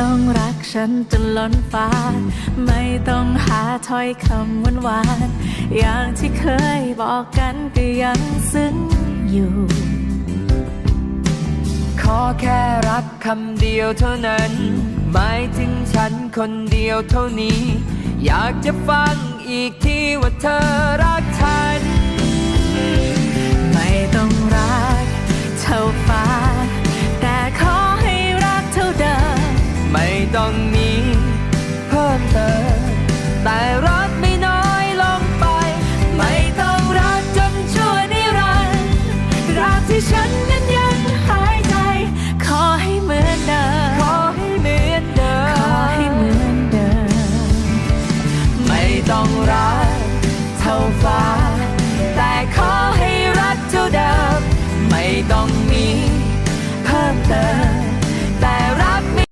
ต้องรักฉันจนล้นฟ้า ไม่ต้องหาถ้อยคำหวานหวานๆอย่างที่เคยบอกกันก็ยังซึ้งอยู่ ขอแค่รักคำเดียวเท่านั้น หมายถึงฉันคนเดียวเท่านี้ อยากจะฟังอีกทีว่าเธอรักฉัน ไม่ต้องรักเท่าฟ้า ต้องมีเพิ่มเติมแต่รักไม่น้อยลงไป ไม่ต้องรักจนชั่วนิรันดร์รักที่ฉันนั้นยังหายใจ ขอให้เหมือนเดิมขอให้เหมือนเดิมขอให้เหมือนเดิมไม่ต้องรัก